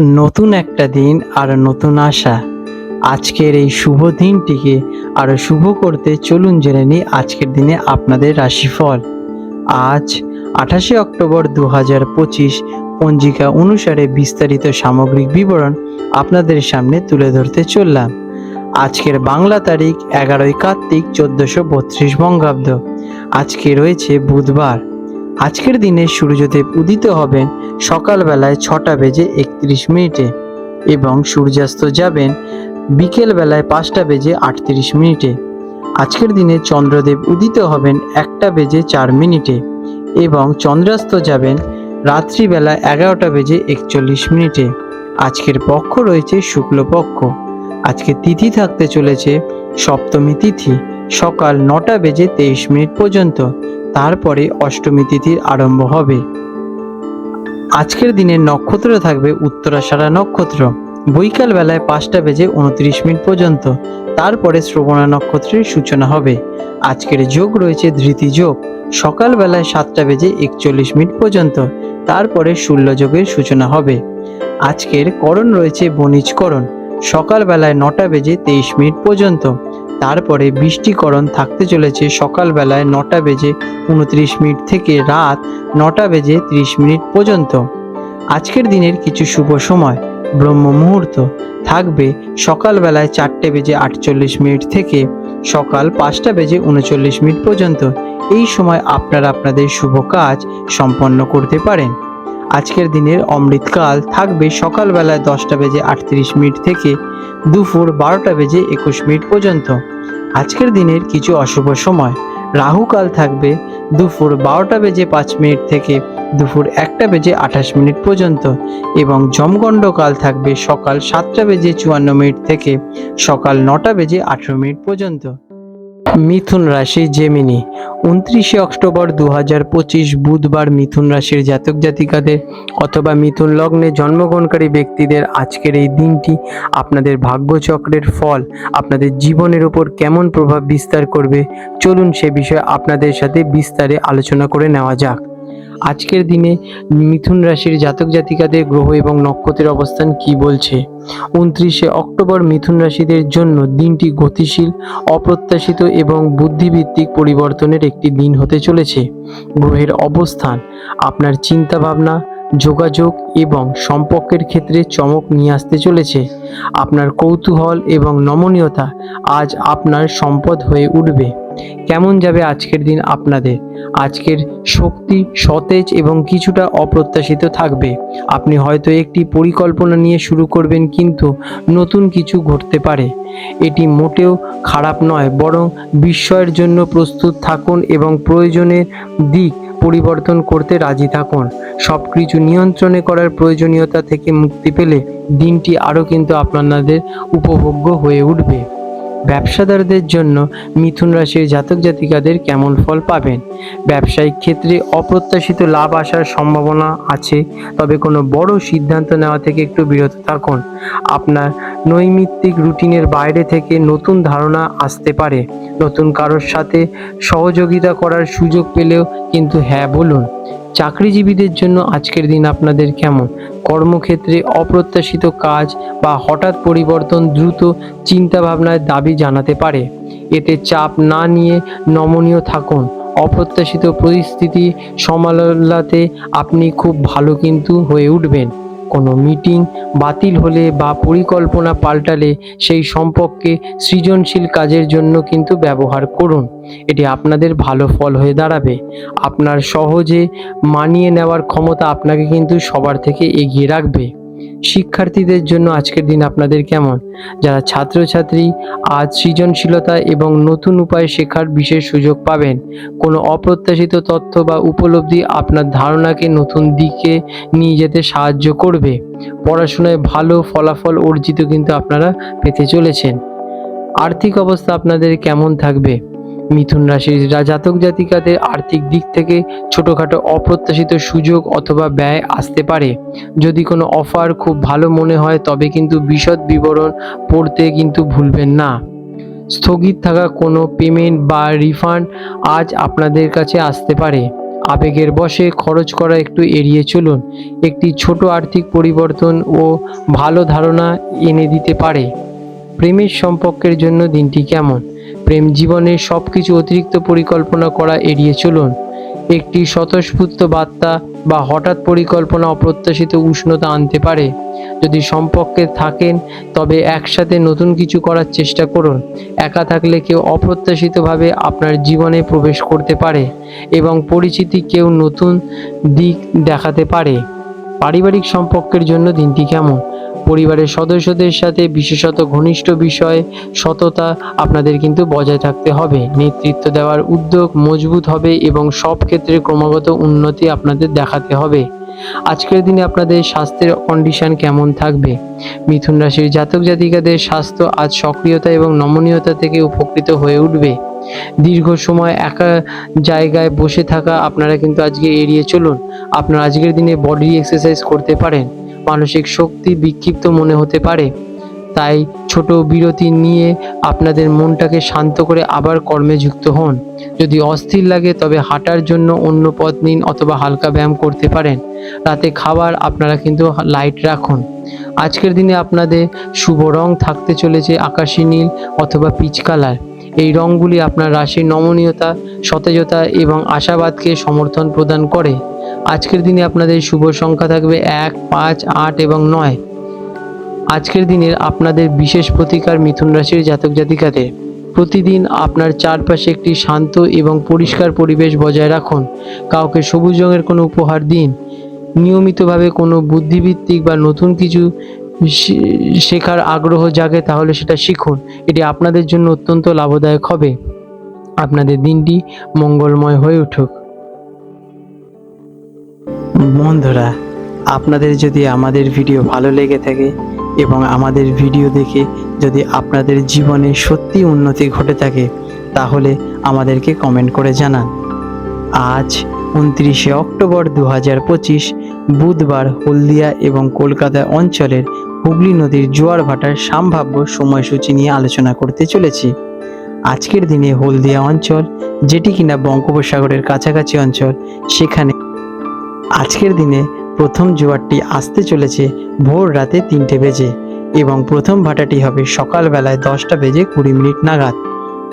নতুন একটা দিন আর নতুন আশা। আজকের এই শুভ দিনটিকে আরও শুভ করতে চলুন জেনে নিই আজকের দিনে আপনাদের রাশিফল। আজ আঠাশে অক্টোবর দু হাজার পঁচিশ পঞ্জিকা অনুসারে বিস্তারিত সামগ্রিক বিবরণ আপনাদের সামনে তুলে ধরতে চললাম। আজকের বাংলা তারিখ এগারোই কার্তিক চোদ্দশো বত্রিশ বঙ্গাব্দ। আজকে রয়েছে বুধবার। আজকের দিনে সূর্যদেব উদিত হবেন সকালবেলায় ছটা বেজে একত্রিশ মিনিটে এবং সূর্যাস্ত যাবেন বিকেল বেলায় পাঁচটা বেজে আটত্রিশ মিনিটে। আজকের দিনে চন্দ্রদেব উদিত হবেন একটা বেজে চার মিনিটে এবং চন্দ্রাস্ত যাবেন রাত্রিবেলা এগারোটা বেজে একচল্লিশ মিনিটে। আজকের পক্ষ রয়েছে শুক্লপক্ষ। আজকে তিথি থাকতে চলেছে সপ্তমী তিথি, সকাল নটা বেজে তেইশ মিনিট পর্যন্ত। তারপরে অষ্টমী তিথির আরম্ভ হবে। আজকের দিনে নক্ষত্র থাকবে উত্তরাষাঢ়া নক্ষত্র। বৈকাল বেলায় পাঁচটা বেজে উনত্রিশ মিনিট পর্যন্ত। তারপরে শ্রবণা নক্ষত্রের সূচনা হবে। আজকের যোগ রয়েছে ধৃতি যোগ। সকাল বেলায় সাতটা বেজে একচল্লিশ মিনিট পর্যন্ত। তারপরে যোগের সূচনা হবে। আজকের করণ রয়েছে বণিজকরণ। সকাল বেলায় নটা বেজে তেইশ মিনিট পর্যন্ত। তারপরে বৃষ্টিকরণ থাকতে চলেছে সকালবেলায় নটা বেজে উনত্রিশ মিনিট থেকে রাত নটা বেজে ত্রিশ মিনিট পর্যন্ত। আজকের দিনের কিছু শুভ সময়। ব্রহ্ম মুহূর্ত। থাকবে সকালবেলায় চারটে বেজে আটচল্লিশ মিনিট থেকে সকাল পাঁচটা বেজে উনচল্লিশ মিনিট পর্যন্ত। এই সময় আপনারা আপনাদের শুভ কাজ সম্পন্ন করতে পারেন। আজকের দিনের অমৃতকাল থাকবে সকালবেলায় দশটা বেজে আটত্রিশ মিনিট থেকে দুপুর বারোটা বেজে একুশ মিনিট পর্যন্ত। আজকের দিনের কিছু অশুভ সময়। রাহুকাল থাকবে দুপুর বারোটা বেজে পাঁচ মিনিট থেকে দুপুর একটা বেজে আঠাশ মিনিট পর্যন্ত এবং জমগণ্ড কাল থাকবে সকাল সাতটা বেজে চুয়ান্ন মিনিট থেকে সকাল নটা বেজে আঠেরো মিনিট পর্যন্ত। মিথুন রাশি জেমিনি উনত্রিশে অক্টোবর দু হাজার পঁচিশ বুধবার মিথুন রাশির জাতক জাতিকাদের অথবা মিথুন লগ্নে জন্মগ্রহণকারী ব্যক্তিদের আজকের এই দিনটি আপনাদের ভাগ্যচক্রের ফল, আপনাদের জীবনের উপর কেমন প্রভাব বিস্তার করবে, চলুন সে বিষয়ে আপনাদের সাথে বিস্তারে আলোচনা করে নেওয়া যাক। আজকের দিনে মিথুন রাশির জাতক জাতিকাদের গ্রহ এবং নক্ষত্রের অবস্থান কি বলছে? উনত্রিশে অক্টোবর মিথুন রাশিদের জন্য দিনটি গতিশীল, অপ্রত্যাশিত এবং বুদ্ধিভিত্তিক পরিবর্তনের একটি দিন হতে চলেছে। গ্রহের অবস্থান, আপনার চিন্তা ভাবনা যোগাযোগ এবং সম্পর্কের ক্ষেত্রে চমক নিয়ে আসতে চলেছে। আপনার কৌতূহল এবং নমনীয়তা আজ আপনার সম্পদ হয়ে উঠবে। কেমন যাবে আজকের দিন আপনাদের? আজকের শক্তি, সতেজ এবং কিছুটা অপ্রত্যাশিত থাকবে। আপনি হয়তো একটি পরিকল্পনা নিয়ে শুরু করবেন কিন্তু নতুন কিছু ঘটতে পারে। এটি মোটেও খারাপ নয়, বরং বিস্ময়ের জন্য প্রস্তুত থাকুন এবং প্রয়োজনের দিক পরিবর্তন করতে রাজি থাকুন। সব কিছু নিয়ন্ত্রণে করার প্রয়োজনীয়তা থেকে মুক্তি পেলে দিনটি আরও কিন্তু আপনাদের উপভোগ্য হয়ে উঠবে। ব্যবসাদারদের জন্য মিথুন রাশির জাতক জাতিকাদের কেমন ফল পাবেন? ব্যবসায়িক ক্ষেত্রে অপ্রত্যাশিত লাভ আসার সম্ভাবনা আছে, তবে কোনো বড় সিদ্ধান্ত নেওয়া থেকে একটু বিরত থাকুন। আপনার নৈমিত্তিক রুটিনের বাইরে থেকে নতুন ধারণা আসতে পারে। নতুন কারোর সাথে সহযোগিতা করার সুযোগ পেলেও কিন্তু হ্যাঁ বলুন। চাকরিজীবীদের জন্য আজকের দিন আপনাদের কেমন? কর্মক্ষেত্রে অপ্রত্যাশিত কাজ বা হঠাৎ পরিবর্তন দ্রুত চিন্তা ভাবনায় দাবি জানাতে পারে। এতে চাপ না নিয়ে নমনীয় থাকুন। অপ্রত্যাশিত পরিস্থিতি সমালাতে আপনি খুব ভালো কিন্তু হয়ে উঠবেন। কোনো মিটিং বাতিল হলে বা পরিকল্পনা পাল্টালে সেই সম্পর্কে সৃজনশীল কাজের জন্য কিন্তু ব্যবহার করুন। এটি আপনাদের ভালো ফল হয়ে দাঁড়াবে। আপনার সহজে মানিয়ে নেওয়ার ক্ষমতা আপনাকে কিন্তু সবার থেকে এগিয়ে রাখবে। শিক্ষার্থীদের জন্য আজকের দিন আপনাদের কেমন? যারা ছাত্রছাত্রী, আজ সৃজনশীলতা এবং নতুন উপায় শেখার বিশেষ সুযোগ পাবেন, কোনো অপ্রত্যাশিত তথ্য বা উপলব্ধি আপনার ধারণাকে নতুন দিকে নিয়ে যেতে সাহায্য করবে। পড়াশোনায় ভালো ফলাফল অর্জিত কিন্তু আপনারা পেতে চলেছেন। আর্থিক অবস্থা আপনাদের কেমন থাকবে? মিথুন রাশির জাতক জাতিকাদের আর্থিক দিক থেকে ছোটোখাটো অপ্রত্যাশিত সুযোগ অথবা ব্যয় আসতে পারে। যদি কোনো অফার খুব ভালো মনে হয়, তবে কিন্তু বিশদ বিবরণ পড়তে কিন্তু ভুলবেন না। স্থগিত থাকা কোনো পেমেন্ট বা রিফান্ড আজ আপনাদের কাছে আসতে পারে। আবেগের বশে খরচ করা একটু এড়িয়ে চলুন। একটি ছোট আর্থিক পরিবর্তন ও ভালো ধারণা এনে দিতে পারে। প্রেমের সম্পর্কের জন্য দিনটি কেমন? প্রেম জীবনে সব কিছু অতিরিক্ত পরিকল্পনা করা এড়িয়ে চলুন। একটি স্বতঃস্ফূর্ত বার্তা বা হঠাৎ পরিকল্পনা অপ্রত্যাশিত উষ্ণতা আনতে পারে। যদি সম্পর্কে থাকেন, তবে একসাথে নতুন কিছু করার চেষ্টা করুন। একা থাকলে কেউ অপ্রত্যাশিতভাবে আপনার জীবনে প্রবেশ করতে পারে এবং পরিচিতি কেউ নতুন দিক দেখাতে পারে। পারিবারিক সম্পর্কের জন্য দিনটি কেমন? পরিবারের সদস্যদের সাথে বিশেষত ঘনিষ্ঠ বিষয়ে সততা আপনাদের কিন্তু বজায় থাকতে হবে। নেতৃত্ব দেওয়ার উদ্যোগ মজবুত হবে এবং সব ক্ষেত্রে ক্রমাগত উন্নতি আপনাদের দেখাতে হবে। আজকের দিনে আপনাদের স্বাস্থ্যের কন্ডিশন কেমন থাকবে? মিথুন রাশির জাতক জাতিকাদের স্বাস্থ্য আজ সক্রিয়তা এবং নমনীয়তা থেকে উপকৃত হয়ে উঠবে। দীর্ঘ সময় একা জায়গায় বসে থাকা আপনারা কিন্তু আজকে এড়িয়ে চলুন। আপনারা আজকের দিনে বডি এক্সারসাইজ করতে পারেন। মানসিক শক্তি বিক্ষিপ্ত মনে হতে পারে। তাই ছোট বিরতি নিয়ে আপনাদের মনটাকে শান্ত করে আবার কর্মে যুক্ত হন। যদি অস্থির লাগে তবে হাঁটার জন্য অন্য পথ নিন অথবা হালকা ব্যায়াম করতে পারেন। রাতে খাবার আপনারা কিন্তু লাইট রাখুন। আজকের দিনে আপনাদের শুভ রং থাকতে চলেছে আকাশী নীল অথবা পিচ কালার। এই রঙগুলি আপনার রাশির নমনীয়তা, সতেজতা এবং আশাবাদকে সমর্থন প্রদান করে। আজকের দিনে আপনাদের শুভ সংখ্যা থাকবে এক, পাঁচ, আট এবং নয়। আজকের দিনের আপনাদের বিশেষ প্রতিকার মিথুন রাশির জাতক জাতিকাদের। প্রতিদিন আপনার চারপাশে একটি শান্ত এবং পরিষ্কার পরিবেশ বজায় রাখুন। কাউকে সবুজ রঙের কোনো উপহার দিন। নিয়মিতভাবে কোনো বুদ্ধিভিত্তিক বা নতুন কিছু শেখার আগ্রহ জাগে তাহলে সেটা শিখুন। এটি আপনাদের জন্য অত্যন্ত লাভদায়ক হবে। আপনাদের দিনটি মঙ্গলময় হয়ে উঠুক। বন্ধুরা, আপনাদের যদি আমাদের ভিডিও ভালো লেগে থাকে এবং আমাদের ভিডিও দেখে যদি আপনাদের জীবনে সত্যি উন্নতি ঘটে থাকে, তাহলে আমাদেরকে কমেন্ট করে জানান। আজ উনত্রিশে অক্টোবর দু পঁচিশ, বুধবার হলদিয়া এবং কলকাতা অঞ্চলের হুগলি নদীর জোয়ার ভাটার সম্ভাব্য সময়সূচি নিয়ে আলোচনা করতে চলেছি। আজকের দিনে হলদিয়া অঞ্চল, যেটি কিনা বঙ্গোপসাগরের কাছাকাছি অঞ্চল, সেখানে আজকের দিনে প্রথম জোয়ারটি আসতে চলেছে ভোর রাতে তিনটে বেজে এবং প্রথম ভাটাটি হবে সকালবেলায় দশটা বেজে কুড়ি মিনিট নাগাদ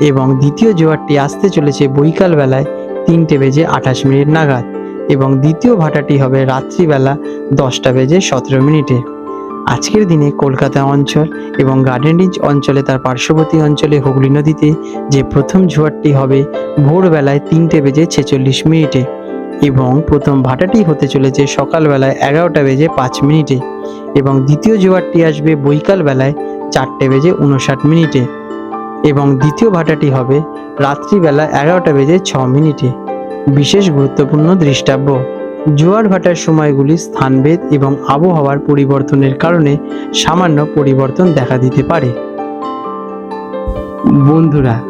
এবং দ্বিতীয় জোয়ারটি আসতে চলেছে বৈকাল বেলায় তিনটে বেজে আঠাশ মিনিট নাগাদ এবং দ্বিতীয় ভাটাটি হবে রাত্রিবেলা দশটা বেজে সতেরো মিনিটে। আজকের দিনে কলকাতা অঞ্চল এবং গার্ডেন অঞ্চলে তার পার্শ্ববর্তী অঞ্চলে হুগলি নদীতে যে প্রথম জোয়ারটি হবে ভোরবেলায় তিনটে বেজে ছেচল্লিশ মিনিটে। এবং প্রথম ভাটাটি হতে চলেছে সকালবেলায় এগারোটা বেজে পাঁচ মিনিটে এবং দ্বিতীয় জোয়ারটি আসবে বৈকাল বেলায় চারটে বেজে উনষাট মিনিটে এবং দ্বিতীয় ভাটাটি হবে রাত্রিবেলা এগারোটা বেজে ছ মিনিটে। বিশেষ গুরুত্বপূর্ণ দৃষ্টাব্য। জোয়ার ভাটার সময়গুলি স্থানভেদ এবং আবহাওয়ার পরিবর্তনের কারণে সামান্য পরিবর্তন দেখা দিতে পারে। বন্ধুরা